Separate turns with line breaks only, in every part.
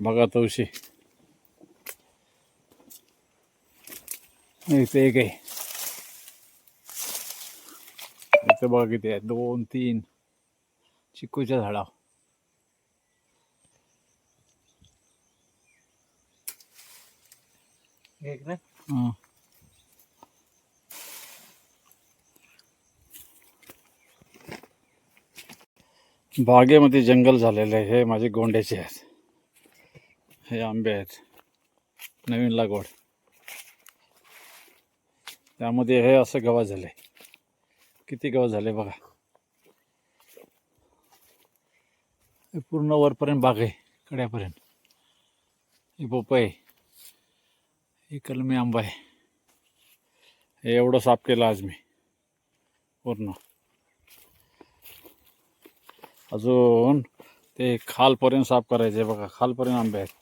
बघा तवशी इथे एक आहे. इथे बघा किती आहे. दोन तीन. चिकूच्या झाडा
एक ना?
हं. बागेमध्ये जंगल झालेलं आहे. हे माझे गोंड्याचे आहेत. हे आंबे आहेत नवीन लागवड त्यामध्ये हे असं गवा झाले किती गवा झाले बघा. हे पूर्ण वरपर्यंत बाग आहे कड्यापर्यंत. हे पोपय हे कलमी आंबा आहे. हे एवढं साफ केलं आज मी. पूर्ण. अजून ते खालपर्यंत साफ करायचे बघा. खालपर्यंत आंबे आहेत.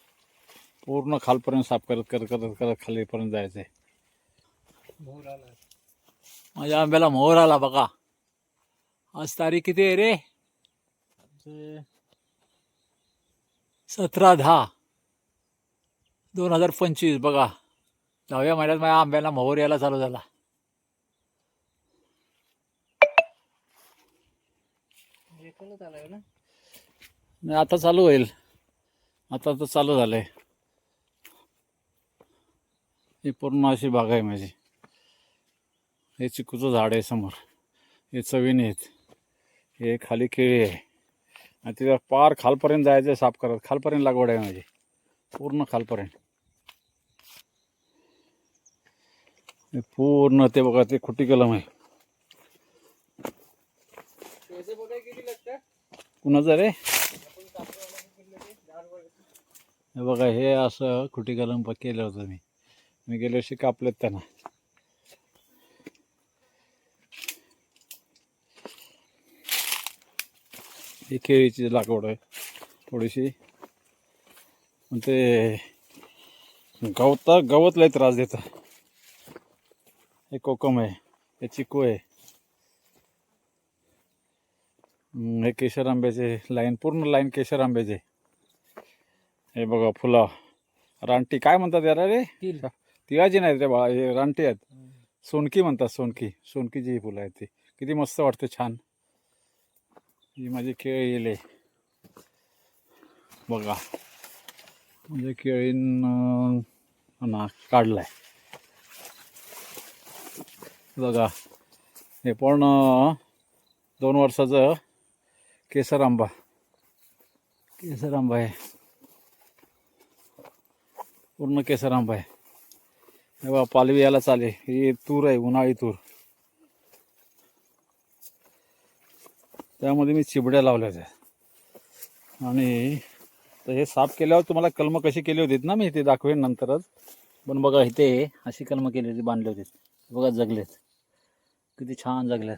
पूर्ण खालपर्यंत साफ करत करत करत करत खालीपर्यंत जायचं आहे माझ्या आंब्याला मोहर आला बघा. आज तारीख किती आहे रे? सतरा दहा दोन हजार पंचवीस बघा. दहाव्या महिन्यात माझ्या आंब्याला मोहर यायला चालू झाला. आता चालू होईल. आता तर चालू झालंय. ही पूर्ण अशी बाग आहे माझी. हे चिकूचं झाड आहे समोर. हे चवीने आहेत. हे खाली केळी आहे. आणि तिथं पार खालपर्यंत जायचं आहे साफ करत. खालपर्यंत लागवड आहे माझी. पूर्ण खालपर्यंत. हे पूर्ण ते बघा ते खुटी कलम आहे. कुणाचं रे? हे बघा हे असं खुटी कलम केलं होतं मी. मी गेल्या वर्षी कापलेत त्यांना. ही केळीची लागवड आहे. थोडीशी. पण ते गवता गवत लय त्रास देतं. हे कोकम आहे. हे चिकू आहे. हे केशर आंब्याचे लाईन पूर्ण लाईन केशर आंब्याचे. हे बघा फुला रानटी काय म्हणतात यार रे? तिळाची नाहीत रे बाळा हे रानटी आहेत. सोनकी म्हणतात सोनकी. सोनकीची ही फुलं आहेत ती. किती मस्त वाटते छान. ही माझी केळी येले बघा. म्हणजे केळीन ना काढलाय. बघा. हे पण दोन वर्षाचं केसर आंबा केसर आंबा आहे. पूर्ण केसर आंबा आहे. हे पालवी याला चाले ही तूर आहे उन्हाळी तूर. त्यामध्ये मी चिबड्या लावल्या होत्या आणि तर हे साफ केल्यावर तुम्हाला कलमं कशी केली होतीत ना मी ते दाखवेन नंतरच. पण बघा इथे अशी कलमं केली होती बांधली होती. बघा जगलेत. किती छान जगल्यात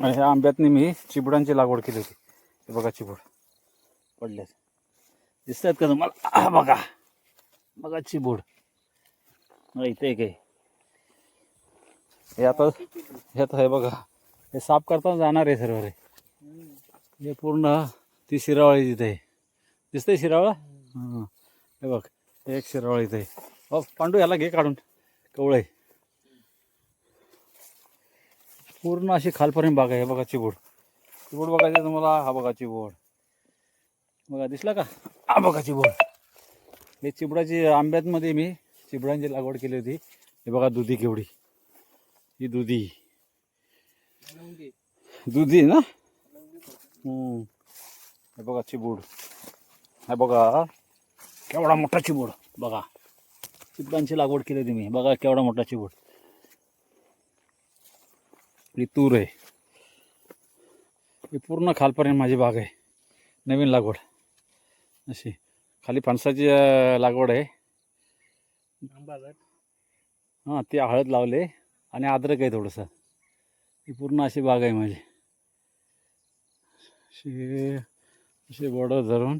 आणि ह्या आंब्यातनी मी चिबडांची लागवड केली होती. बघा चिबड. पडल्यात दिसतात का तुम्हाला? बघा. बघा चिबूड इथे काय आहे. हे आता हे आहे बघा. हे साफ करताना जाणार आहे सर्व रे. हे पूर्ण ती शिरावळी तिथे. आहे दिसतंय शिरावळा? हां. हे बघ हे एक शिरावळ इथे. बघ हो पांडू याला घे काढून. कवळे पूर्ण अशी खालपर्यंत बाग आहे हे बघा चिबूड. चिबूड बघायचं तुम्हाला हा बघा चिबूड. बघा दिसला का? हा बघा चिबूड. हे चिबडाची आंब्यातमध्ये मी चिबडांची लागवड केली होती. हे बघा दुधी केवढी. ही दुधी. दुधी ना? हे बघा चिबूड. हे बघा केवढा मोठा चिबूड. बघा. चिबडांची लागवड केली होती मी. बघा केवढा मोठा चिबूड. ही तूर आहे. ही पूर्ण खालपर्यंत माझी बाग आहे. नवीन लागवड. अशी. खाली फणसाची लागवड आहे. हां ते हळद लावले आणि अद्रक आहे थोडंसं. ही पूर्ण अशी बाग आहे माझी. अशी अशी बोर्डर धरून.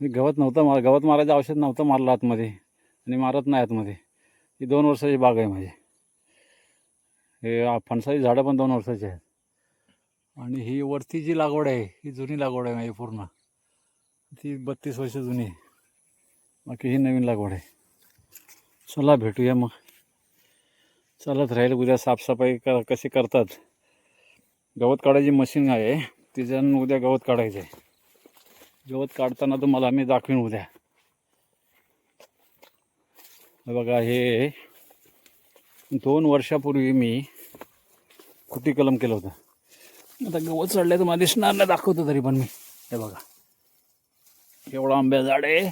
मी गवत नव्हतं मार गवत मारायचं औषध नव्हतं मारलं आतमध्ये. आणि मारत नाही आतमध्ये. ही दोन वर्षाची बाग आहे माझी. हे फणसाची झाडं पण दोन वर्षाची आहेत. आणि ही वरती जी लागवड आहे ही जुनी लागवड आहे माझी पूर्ण. ती बत्तीस वर्ष जुनी आहे. बाकी ही नवीन लागवड आहे. चला भेटूया मग. चालत राहील उद्या साफसफाई क कशी करतात? गवत काढायची मशीन आहे. तिच्यानं उद्या गवत काढायचं आहे गवत काढताना तुम्हाला मी दाखवीन उद्या. हे बघा हे दोन वर्षापूर्वी मी कुटी कलम केलं होतं. आता गवत चढलं तर मला दिसणार नाही दाखवतो तरी पण मी. हे बघा. एवढा आंब्या झाड आहे.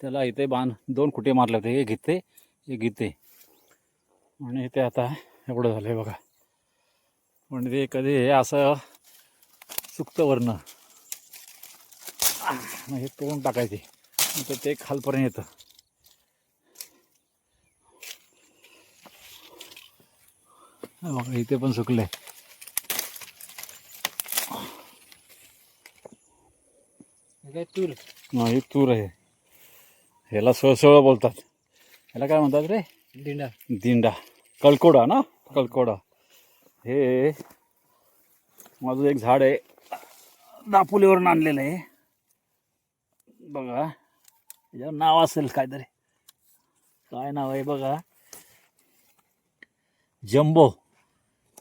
त्याला इथे बाण दोन खुटे मारले होते. हे घेते हे घेते आणि ते आता एवढं झालं आहे बघा. पण ते कधी हे असं सुकतं वर्ण हे तोडून टाकायचे. तर ते खालपर्यंत येतं. बघा इथे पण सुकलं
आहे काय तूर
हा, ही तूर आहे. ह्याला सळसळ बोलतात. ह्याला काय म्हणतात रे?
दिंडा.
दिंडा. कलकोडा ना? कलकोडा हे माझं एक झाड आहे. दापोलीवरून आणलेलं आहे. बघा. याच्यावर नाव असेल काहीतरी. काय नाव आहे बघा? जम्बो.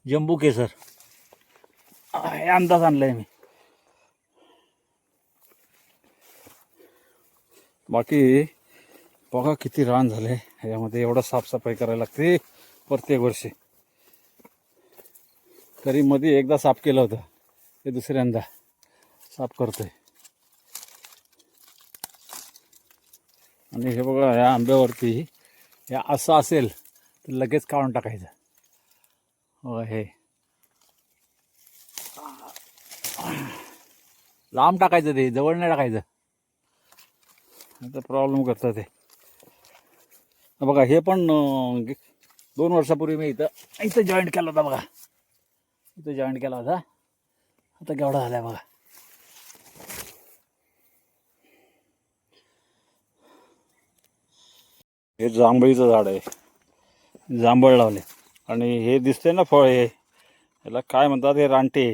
जम्बू केसर. हे अंदाज आणलाय मी. बाकी बघा किती रान झाले. ह्याच्यामध्ये एवढं साफसफाई करायला लागते प्रत्येक वर्षी. तरी मध्ये एकदा साफ केलं होतं. ते दुसऱ्यांदा साफ करतोय. आणि हे बघा ह्या आंब्यावरती हे असं असेल तर लगेच काढून टाकायचं. हो हे. लांब टाकायचं ते जवळ नाही टाकायचं. आता प्रॉब्लेम करतात ते. बघा हे पण दोन वर्षापूर्वी मी इथं इथं जॉईंट केला होता बघा. इथं जॉईंट केला होता. आता केवढा झाला बघा. हे जांभळीचं झाड आहे. जांभळ लावले. आणि हे दिसते ना फळ हे. याला काय म्हणतात हे रानटे.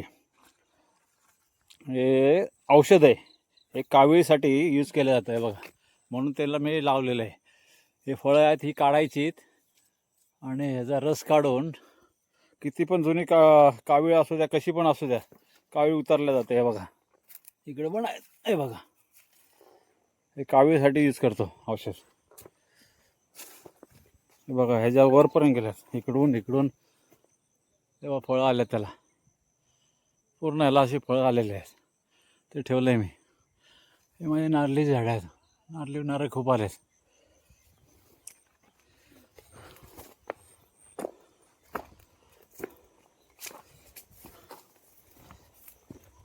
हे औषध आहे. हे कावीळीसाठी यूज केलं जातं आहे बघा. म्हणून त्याला मी लावलेलं आहे. हे फळं आहेत ही काढायचीत आणि ह्याचा रस काढून किती पण जुनी का कावीळ असू द्या कशी पण असू द्या कावीळ उतरल्या जाते हे बघा. इकडे पण आहेत हे बघा. हे कावीळसाठी यूज करतो औषध. हे बघा ह्याच्या वरपर्यंत गेल्यात इकडून इकडून. तेव्हा फळं आल्यात त्याला. पूर्ण ह्याला अशी फळं आलेली आहेत. ते ठेवलं आहे मी. हे माझे नारळी झाडं आहेत. नारळी नारळ खूप आलेत.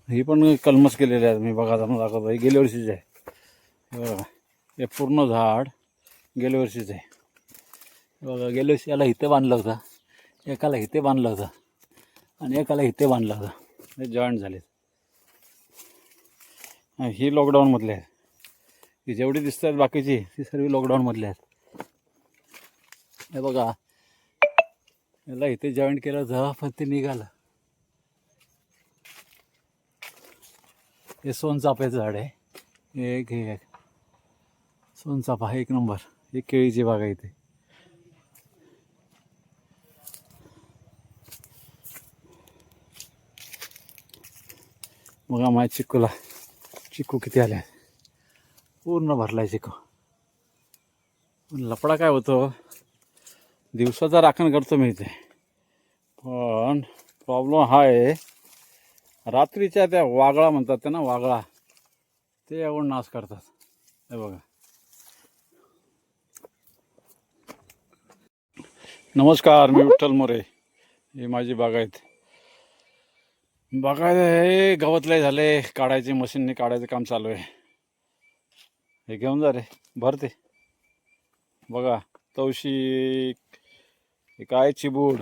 ही पण कलमस केलेली आहेत. मी बघा जाणून दाखवतो. ही गेल्या वर्षीच आहे. बघा. हे पूर्ण झाड गेल्या वर्षीचं आहे. बघा गेल्या वर्षी याला इथे बांधलं होतं. एकाला इथे बांधलं होतं. आणि एकाला इथे बांधलं होतं. हे जॉईंट झालेत. ही लॉकडाऊनमधले आहेत. की जेवढी दिसत आहेत बाकीची ती सर्व लॉकडाऊनमधले आहेत. हे बघा. याला इथे जॉईंट केलं जेव्हा पण ते निघालं. हे सोनचाफ्याचं झाड आहे. एक हे एक. सोनचाफा एक नंबर. एक केळीची बाग आहे इथे. बघा माझ्या चिक्कूला. चिक्कू किती आले पूर्ण भरलाय आहे पण लपडा काय होतो? दिवसाचा राखण करतो मी इथे. पण प्रॉब्लेम हा आहे रात्रीच्या त्या वागळा म्हणतात ते ना वागळा. ते एवढं नाश करतात. हे बघा. नमस्कार मी विठ्ठल मोरे. ही माझी बागायत. बागायत हे गवतले झाले काढायचे मशीनने काढायचं काम चालू आहे. हे घेऊन जा रे भरते. बघा तवशी काय चिबूड.